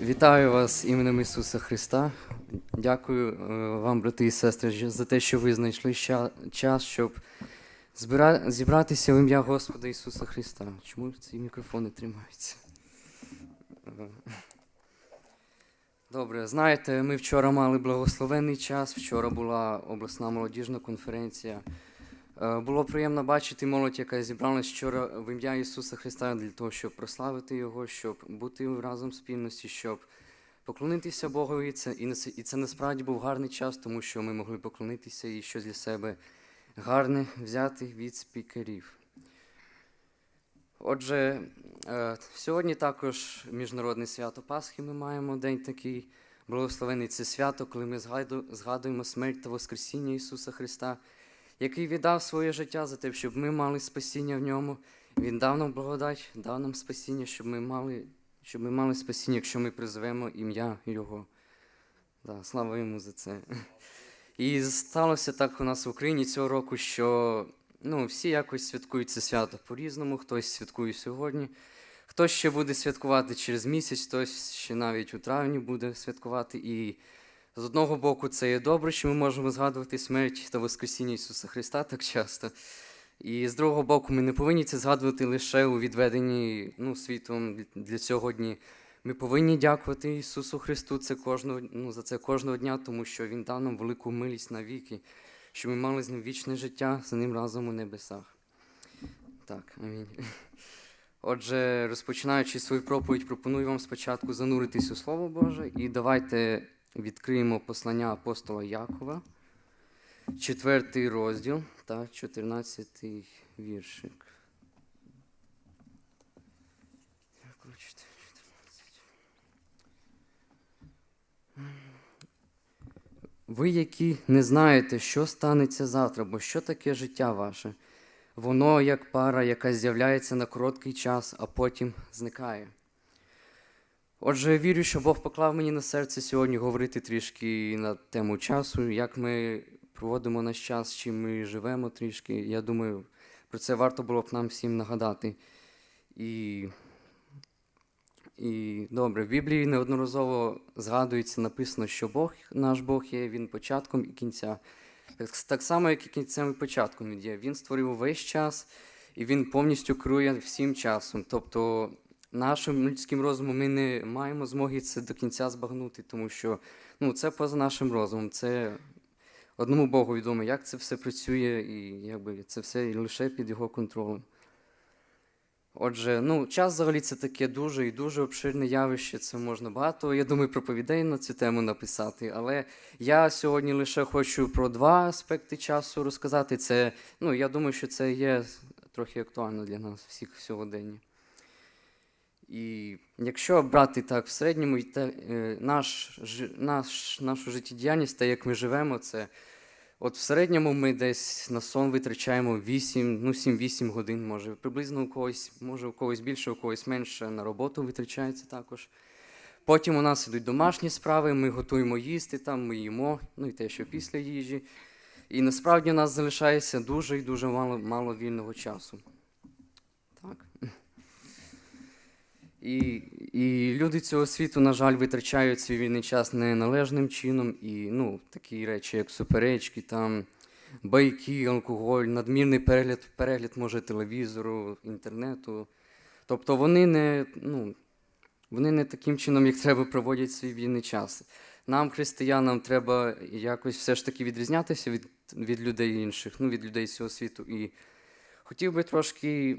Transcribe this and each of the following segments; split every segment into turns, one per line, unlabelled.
Вітаю вас іменем Ісуса Христа. Дякую е, вам, брати і сестри, за те, що ви знайшли час, щоб збира... зібратися в ім'я Господа Ісуса Христа. Чому ці мікрофони тримаються? Е, Добре, знаєте, ми вчора мали благословенний час. Вчора була обласна молодіжна конференція. Е, Було приємно бачити молодь, яка зібралась вчора в ім'я Ісуса Христа для того, щоб прославити Його, щоб бути разом в спільності, щоб поклонитися Богу. І це, і, це, насправді був гарний час, тому що ми могли поклонитися і щось для себе гарне взяти від спікерів. Отже, е, сьогодні також Міжнародне свято Пасхи ми маємо день такий. Благословений це свято, коли ми згадуємо смерть та Воскресіння Ісуса Христа який віддав своє життя за те, щоб ми мали спасіння в ньому. Він дав нам благодать, дав нам спасіння, щоб ми мали, щоб ми мали спасіння, якщо ми призовемо ім'я Його. Да, слава йому за це. І сталося так у нас в Україні цього року, що ну, всі якось святкують це свято по-різному, хтось святкує сьогодні, хтось ще буде святкувати через місяць, хтось ще навіть у травні буде святкувати. І з одного боку, це є добре, що ми можемо згадувати смерть та Воскресіння Ісуса Христа так часто. І з другого боку, ми не повинні це згадувати лише у відведенні ну, світом для цього дні. Ми повинні дякувати Ісусу Христу це кожного, ну, за це кожного дня, тому що Він дав нам велику милість на віки, що ми мали з ним вічне життя, з ним разом у небесах. Так, амінь. Отже, розпочинаючи свою проповідь, пропоную вам спочатку зануритись у Слово Боже і давайте відкриємо послання апостола Якова, четвертий розділ та чотирнадцятий віршик. 14. Ви, які не знаєте, що станеться завтра, бо що таке життя ваше? Воно як пара, яка з'являється на короткий час, а потім зникає. Отже, я вірю, що Бог поклав мені на серце сьогодні говорити трішки на тему часу, як ми проводимо наш час, чим ми живемо трішки. Я думаю, про це варто було б нам всім нагадати. І, і добре, в Біблії неодноразово згадується, написано, що Бог, наш Бог є він початком і кінця. Так, само, як і кінцем і початком він є. Він створив увесь час і він повністю керує всім часом. Тобто нашим людським розумом ми не маємо змоги це до кінця збагнути, тому що ну, це поза нашим розумом. Це одному Богу відомо, як це все працює, і якби це все лише під його контролем. Отже, ну, час взагалі це таке дуже і дуже обширне явище. Це можна багато, я думаю, проповідей на цю тему написати. Але я сьогодні лише хочу про два аспекти часу розказати. Це, ну, я думаю, що це є трохи актуально для нас всіх сьогодення. І якщо брати так в середньому, е, наш, наш, нашу життєдіяльність, те, як ми живемо, це от в середньому ми десь на сон витрачаємо 8, ну 7-8 годин, може, приблизно у когось, може у когось більше, у когось менше, на роботу витрачається також. Потім у нас ідуть домашні справи, ми готуємо їсти, там, ми їмо, ну і те, що після їжі. І насправді у нас залишається дуже і дуже мало, мало вільного часу. Так. І, і люди цього світу, на жаль, витрачають свій вільний час неналежним чином. І ну, такі речі, як суперечки, там, байки, алкоголь, надмірний перегляд, перегляд може телевізору, інтернету. Тобто вони не, ну, вони не таким чином, як треба, проводять свій вільний час. Нам, християнам, треба якось все ж таки відрізнятися від, від людей інших, ну, від людей цього світу. І хотів би трошки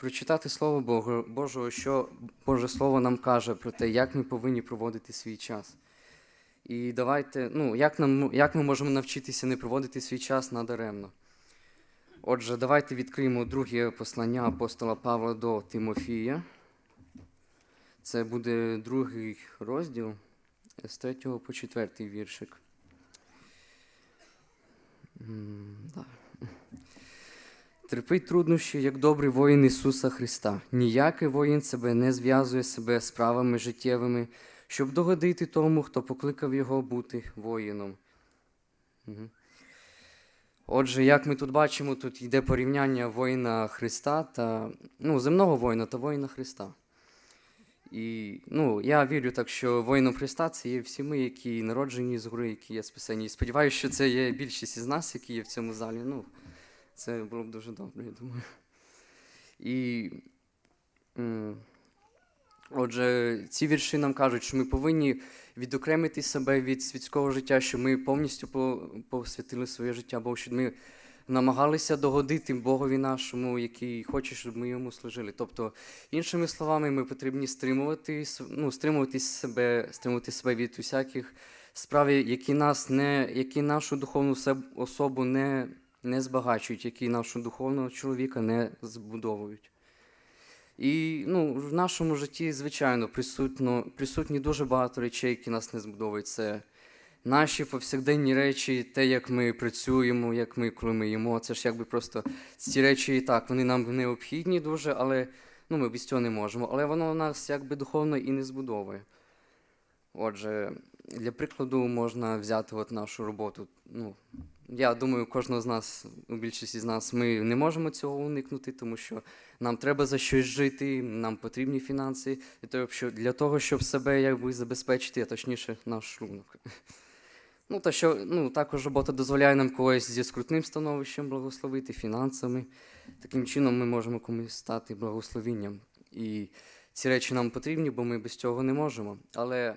прочитати Слово Бога, Божого, що Боже Слово нам каже про те, як ми повинні проводити свій час. І давайте, ну, як, нам, як ми можемо навчитися не проводити свій час надаремно. Отже, давайте відкриємо друге послання апостола Павла до Тимофія. Це буде другий розділ з 3 по 4 віршик. Да. Терпить труднощі, як добрий воїн Ісуса Христа. Ніякий воїн себе не зв'язує себе справами життєвими, щоб догодити тому, хто покликав його бути воїном. Мгм. Отже, як ми тут бачимо, тут йде порівняння воїна Христа та ну, земного воїна та воїна Христа. І ну, я вірю так, що воїном Христа це є всі ми, які народжені згори, які є спасені. І сподіваюся, що це є більшість із нас, які є в цьому залі. Ну, це було б дуже добре, я думаю. І отже, ці вірші нам кажуть, що ми повинні відокремити себе від світського життя, що ми повністю посвятили своє життя Богу, щоб ми намагалися догодити Богові нашому, який хоче, щоб ми йому служили. Тобто, іншими словами, ми потрібні стримувати, ну, стримувати себе, стримувати себе від усяких справ, які нас не, які нашу духовну особу не, не збагачують, які нашого духовного чоловіка не збудовують. І ну, в нашому житті, звичайно, присутно, присутні дуже багато речей, які нас не збудовують. Це наші повсякденні речі, те, як ми працюємо, як ми коли ми їмо. Це ж якби просто ці речі і так, вони нам необхідні дуже, але ну, ми без цього не можемо. Але воно нас якби духовно і не збудовує. Отже, для прикладу можна взяти от нашу роботу. Ну, я думаю, кожного з нас, ну, більшість з нас, ми не можемо цього уникнути, тому що нам треба за щось жити, нам потрібні фінанси для того, щоб, для того, щоб себе якби забезпечити, а точніше, наш шлунок. Ну, та що, ну, також робота дозволяє нам когось зі скрутним становищем благословити, фінансами. Таким чином ми можемо комусь стати благословінням. І ці речі нам потрібні, бо ми без цього не можемо. Але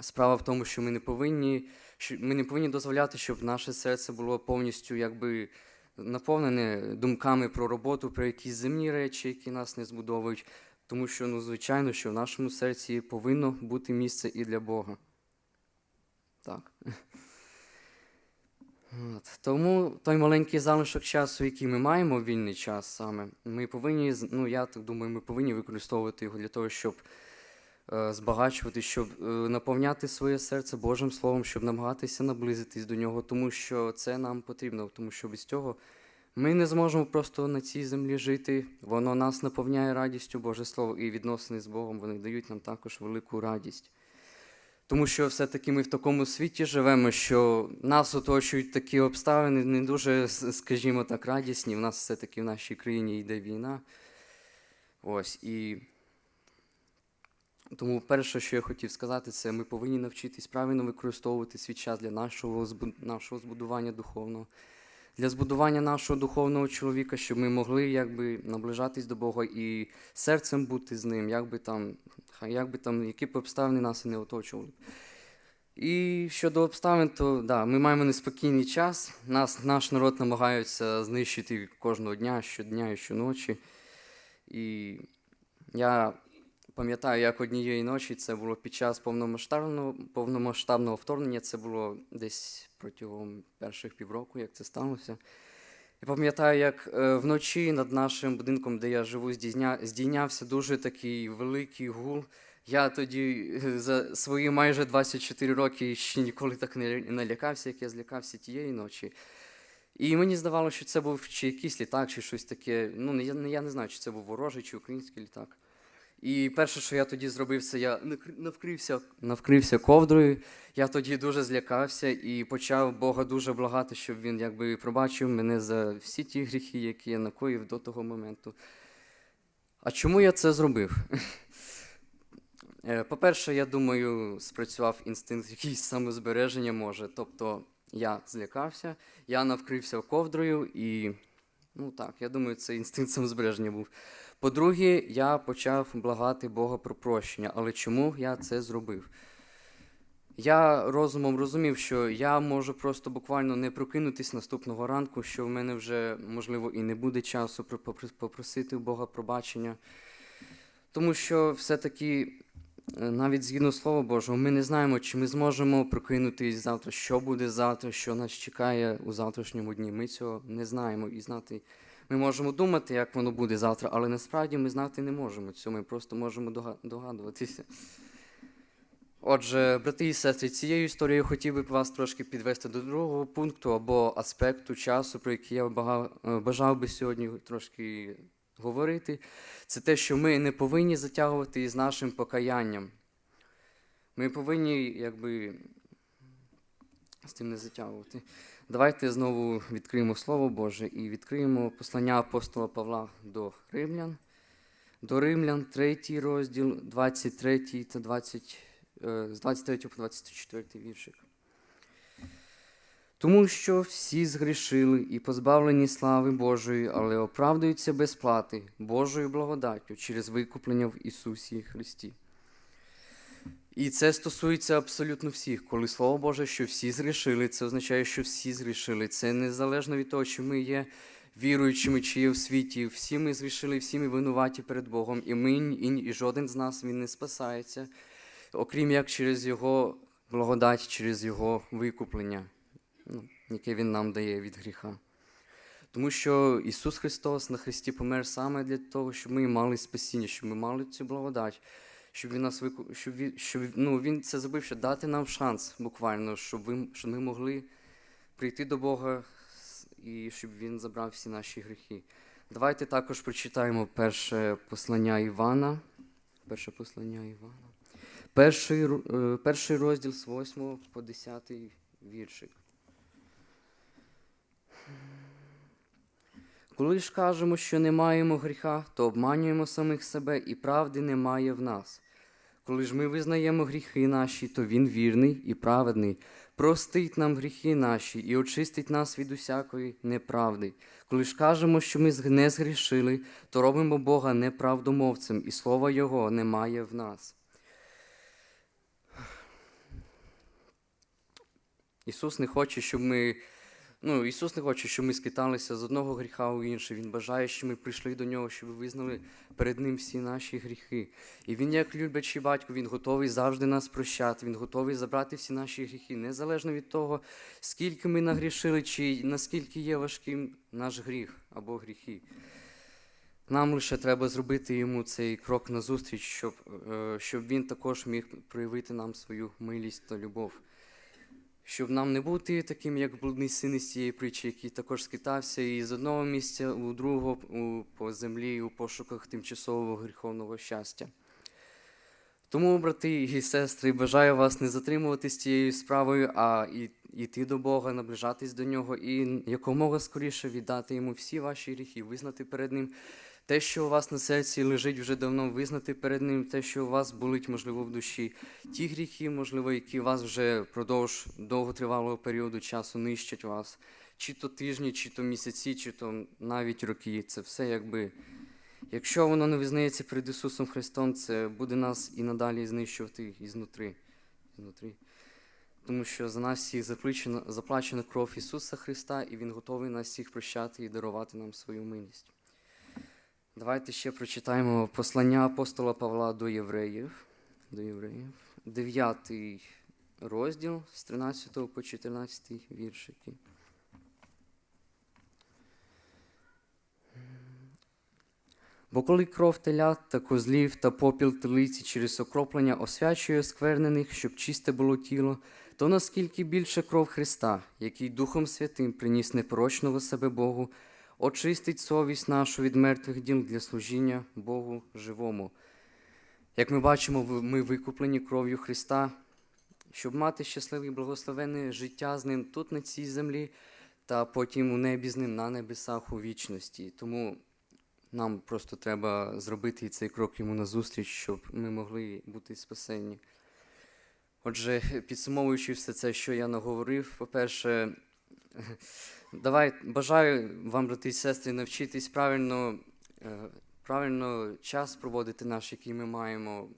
справа в тому, що ми не повинні, що ми не повинні дозволяти, щоб наше серце було повністю якби наповнене думками про роботу, про якісь земні речі, які нас не збудовують. Тому що, ну, звичайно, що в нашому серці повинно бути місце і для Бога. Так. От. Тому той маленький залишок часу, який ми маємо вільний час саме, ми повинні, ну я так думаю, ми повинні використовувати його для того, щоб збагачувати, щоб е, наповняти своє серце Божим Словом, щоб намагатися наблизитись до нього, тому що це нам потрібно, тому що без цього ми не зможемо просто на цій землі жити. Воно нас наповняє радістю Боже Слово, і відносини з Богом вони дають нам також велику радість. Тому що все-таки ми в такому світі живемо, що нас оточують такі обставини, не дуже, скажімо так, радісні. В нас все-таки в нашій країні йде війна. Ось і тому перше, що я хотів сказати, це ми повинні навчитись правильно використовувати свій час для нашого, нашого збудування духовного, для збудування нашого духовного чоловіка, щоб ми могли якби наближатись до Бога і серцем бути з ним, як би там, хай як би там, які б обставини нас і не оточували. І щодо обставин, то да, ми маємо неспокійний час. Нас, наш народ намагається знищити кожного дня, щодня і щоночі. І я пам'ятаю, як однієї ночі це було під час повномасштабного, повномасштабного вторгнення, це було десь протягом перших півроку, як це сталося. Я пам'ятаю, як е, вночі над нашим будинком, де я живу, здійнявся дуже такий великий гул. Я тоді е, за свої майже 24 роки ще ніколи так не лякався, як я злякався тієї ночі. І мені здавалося, що це був чи якийсь літак, чи щось таке. Ну, я, я не знаю, чи це був ворожий, чи український літак. І перше, що я тоді зробив, це я навкрився, навкрився ковдрою. Я тоді дуже злякався і почав Бога дуже благати, щоб він якби пробачив мене за всі ті гріхи, які я накоїв до того моменту. А чому я це зробив? Е, По-перше, я думаю, спрацював інстинкт якийсь самозбереження може. Тобто я злякався, я навкрився ковдрою і, ну так, я думаю, це інстинкт самозбереження був. По-друге, я почав благати Бога про прощення. Але чому я це зробив? Я розумом розумів, що я можу просто буквально не прокинутись наступного ранку, що в мене вже, можливо, і не буде часу попросити у Бога пробачення. Тому що все-таки, е, навіть згідно Слова Божого, ми не знаємо, чи ми зможемо прокинутись завтра, що буде завтра, що нас чекає у завтрашньому дні. Ми цього не знаємо і знати. Ми можемо думати, як воно буде завтра, але насправді ми знати не можемо цього. Ми просто можемо догадуватися. Отже, брати і сестри, цією історією хотів би вас трошки підвести до другого пункту або аспекту часу, про який я бажав би сьогодні трошки говорити. Це те, що ми не повинні затягувати із нашим покаянням. Ми повинні, якби, з цим не затягувати. Давайте знову відкриємо Слово Боже і відкриємо послання апостола Павла до Римлян, До Римлян, 3 розділ, 23 та 20, е, з 23 по 24 віршик. Тому що всі згрішили і позбавлені слави Божої, але оправдуються без плати Божою благодаттю через викуплення в Ісусі Христі. І це стосується абсолютно всіх. Коли Слово Боже, що всі згрішили, це означає, що всі згрішили. Це незалежно від того, чи ми є віруючими, чи є в світі. Всі ми згрішили, всі ми винуваті перед Богом, і ми, і, і жоден з нас він не спасається, окрім як через Його благодать, через Його викуплення, ну, яке Він нам дає від гріха. Тому що Ісус Христос на Христі помер саме для того, щоб ми мали спасіння, щоб ми мали цю благодать, щоб Він нас вику... щоб він, щоб, ну, Він це зробив, щоб дати нам шанс буквально, щоб, ви, щоб ми могли прийти до Бога і щоб Він забрав всі наші гріхи. Давайте також прочитаємо перше послання Івана. Перше послання Івана. Перший, е, перший розділ з 8 по 10 віршик. Коли ж кажемо, що не маємо гріха, то обманюємо самих себе і правди немає в нас. Коли ж ми визнаємо гріхи наші, то Він вірний і праведний, простить нам гріхи наші і очистить нас від усякої неправди. Коли ж кажемо, що ми не згрішили, то робимо Бога неправдомовцем, і слова Його немає в нас. Ісус не хоче, щоб ми. Ну, Ісус не хоче, щоб ми скиталися з одного гріха у інший. Він бажає, щоб ми прийшли до нього, щоб визнали перед Ним всі наші гріхи. І Він, як люблячий батько, Він готовий завжди нас прощати, Він готовий забрати всі наші гріхи, незалежно від того, скільки ми нагрішили, чи наскільки є важким наш гріх або гріхи. Нам лише треба зробити йому цей крок назустріч, щоб, е, щоб він також міг проявити нам свою милість та любов. Щоб нам не бути таким, як блудний син із цієї притчі, який також скитався і з одного місця у другого по землі у пошуках тимчасового гріховного щастя. Тому, брати і сестри, бажаю вас не затримуватись цією справою, а йти до Бога, наближатись до нього і якомога скоріше віддати йому всі ваші гріхи, визнати перед Ним те, що у вас на серці лежить вже давно, визнати перед Ним те, що у вас болить, можливо, в душі, ті гріхи, можливо, які вас вже впродовж довготривалого періоду часу нищать вас, чи то тижні, чи то місяці, чи то навіть роки. Це все якби. Якщо воно не визнається перед Ісусом Христом, це буде нас і надалі знищувати ізнутри. ізнутри. Тому що за нас всіх заплачена кров Ісуса Христа, і Він готовий нас всіх прощати і дарувати нам свою милість. Давайте ще прочитаємо послання апостола Павла до євреїв. До євреїв. 9 розділ з 13 по 14 віршики. Бо коли кров телят та козлів та попіл телиці через окроплення освячує осквернених, щоб чисте було тіло, то наскільки більше кров Христа, який Духом Святим приніс непорочного себе Богу, очистить совість нашу від мертвих діл для служіння Богу живому. Як ми бачимо, ми викуплені кров'ю Христа, щоб мати щасливе і благословенне життя з Ним тут, на цій землі, та потім у небі з Ним на небесах у вічності. Тому нам просто треба зробити цей крок йому назустріч, щоб ми могли бути спасені. Отже, підсумовуючи все це, що я наговорив, по-перше, давай бажаю вам, брати і сестри, навчитись правильно, е, правильно час проводити наш, який ми маємо,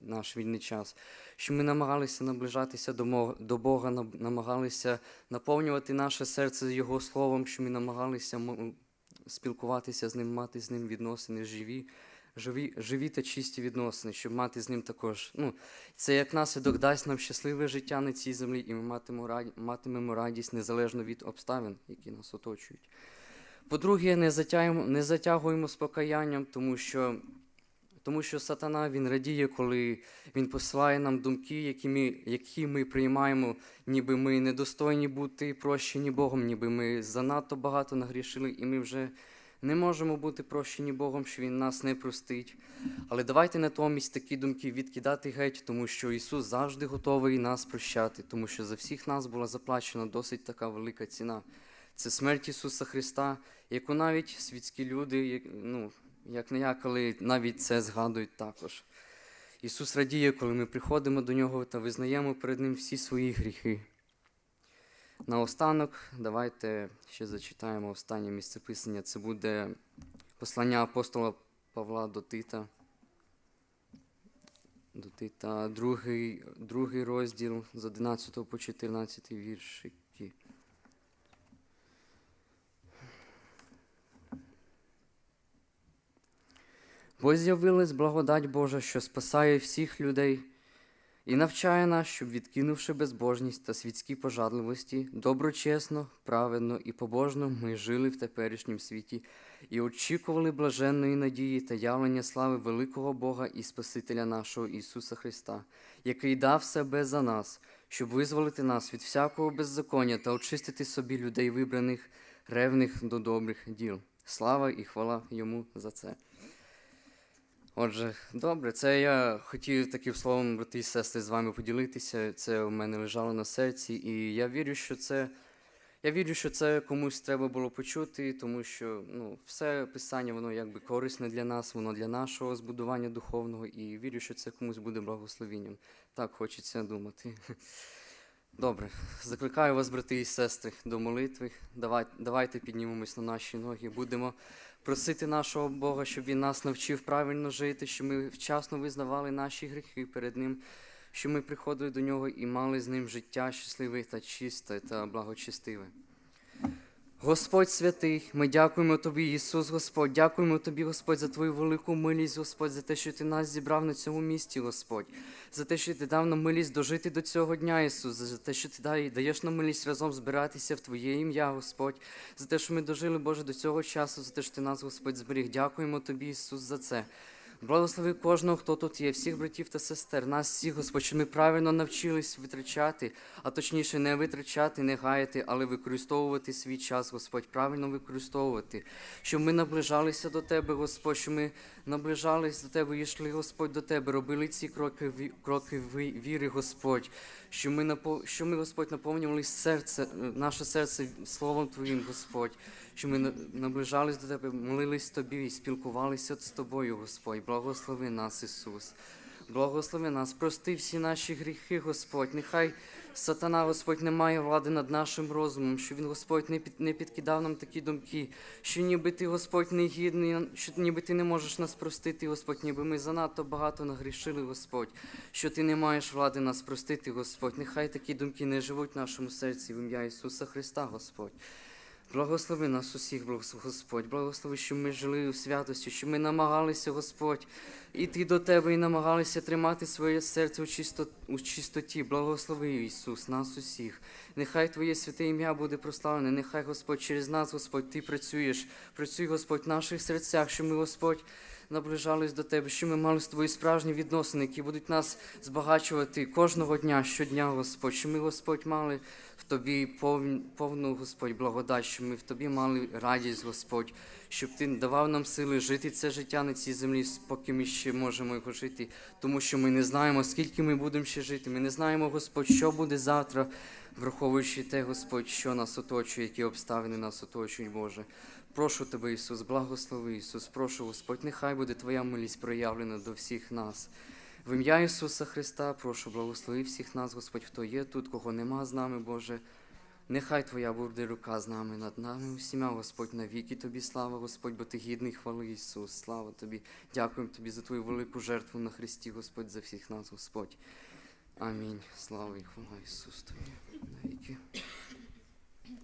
наш вільний час. Щоб ми намагалися наближатися до, Бога, намагалися наповнювати наше серце Його Словом, щоб ми намагалися спілкуватися з ним, мати з ним відносини живі, живі, живі та чисті відносини, щоб мати з ним також. Ну, це як наслідок дасть нам щасливе життя на цій землі, і ми матимемо, раді, матимемо радість незалежно від обставин, які нас оточують. По-друге, не затягуємо, не затягуємо з покаянням, тому що, тому що сатана він радіє, коли він посилає нам думки, які ми, які ми приймаємо, ніби ми недостойні бути прощені Богом, ніби ми занадто багато нагрішили, і ми вже не можемо бути прощені Богом, що Він нас не простить. Але давайте натомість такі думки відкидати геть, тому що Ісус завжди готовий нас прощати, тому що за всіх нас була заплачена досить така велика ціна. Це смерть Ісуса Христа, яку навіть світські люди, ну, як не я, коли навіть це згадують також. Ісус радіє, коли ми приходимо до Нього та визнаємо перед Ним всі свої гріхи. Наостанок, давайте ще зачитаємо останнє місце писання. Це буде послання апостола Павла до Тита. До Тита, другий, другий розділ з 11 по 14 віршики. Бо з'явилась благодать Божа, що спасає всіх людей і навчає нас, щоб, відкинувши безбожність та світські пожадливості, доброчесно, праведно і побожно ми жили в теперішнім світі і очікували блаженної надії та явлення слави великого Бога і Спасителя нашого Ісуса Христа, який дав себе за нас, щоб визволити нас від всякого беззаконня та очистити собі людей вибраних, ревних до добрих діл. Слава і хвала йому за це. Отже, добре, це я хотів таким словом, брати і сестри, з вами поділитися. Це у мене лежало на серці, і я вірю, що це. Я вірю, що це комусь треба було почути, тому що ну, все писання, воно якби корисне для нас, воно для нашого збудування духовного, і вірю, що це комусь буде благословенням. Так хочеться думати. Добре, закликаю вас, брати і сестри, до молитви. Давай, давайте піднімемось на наші ноги. Будемо просити нашого Бога, щоб Він нас навчив правильно жити, щоб ми вчасно визнавали наші гріхи перед Ним, щоб ми приходили до Нього і мали з ним життя щасливе та чисте та благочестиве. Господь святий, ми дякуємо Тобі, Ісус Господь, дякуємо Тобі, Господь, за Твою велику милість, Господь, за те, що Ти нас зібрав на цьому місці, Господь, за те, що Ти дав нам милість дожити до цього дня, Ісус, за те, що Ти даєш нам милість разом збиратися в Твоє ім'я, Господь, за те, що ми дожили, Боже, до цього часу, за те, що Ти нас, Господь, зберіг. Дякуємо Тобі, Ісус, за це. Благослови кожного, хто тут є, всіх братів та сестер, нас всіх, Господь, щоб ми правильно навчились витрачати, а точніше не витрачати, не гаяти, але використовувати свій час, Господь, правильно використовувати, щоб ми наближалися до Тебе, Господь, щоб ми наближались до Тебе, і йшли, Господь, до Тебе, робили ці кроки, кроки віри, Господь, щоб ми, щоб ми, Господь, наповнювали серце, наше серце Словом Твоїм, Господь, щоб ми наближались до Тебе, молились Тобі і спілкувалися з Тобою, Господь. Благослови нас, Ісус. Благослови нас, прости всі наші гріхи, Господь. Нехай сатана, Господь, не має влади над нашим розумом, що він, Господь, не, під, не підкидав нам такі думки, що ніби ти, Господь, не гідний, що ніби ти не можеш нас простити, Господь, ніби ми занадто багато нагрішили, Господь, що ти не маєш влади нас простити, Господь. Нехай такі думки не живуть в нашому серці в ім'я Ісуса Христа, Господь. Благослови нас усіх, Господь, благослови, що ми жили у святості, що ми намагалися, Господь, іти до Тебе і намагалися тримати своє серце у, чисто, у чистоті. Благослови Ісус, нас усіх. Нехай Твоє святе ім'я буде прославлене, нехай, Господь, через нас, Господь, Ти працюєш. Працюй, Господь, в наших серцях, що ми, Господь, наближались до Тебе, щоб ми мали з Тобою справжні відносини, які будуть нас збагачувати кожного дня, щодня, Господь, щоб ми, Господь, мали в Тобі повну, Господь, благодать, щоб ми в Тобі мали радість, Господь, щоб Ти давав нам сили жити це життя на цій землі, поки ми ще можемо його жити, тому що ми не знаємо, скільки ми будемо ще жити. Ми не знаємо, Господь, що буде завтра, враховуючи те, Господь, що нас оточує, які обставини нас оточують, Боже. Прошу Тебе, Ісус, благослови, Ісус, прошу, Господь, нехай буде Твоя милість проявлена до всіх нас. В ім'я Ісуса Христа прошу, благослови всіх нас, Господь, хто є тут, кого нема з нами, Боже. Нехай Твоя буде рука з нами над нами усіма, Господь, навіки Тобі слава, Господь, бо Ти гідний хвали, Ісус. Слава Тобі. Дякуємо Тобі за Твою велику жертву на Христі, Господь, за всіх нас, Господь. Амінь. Слава і хвала Ісус Тобі. Навіки.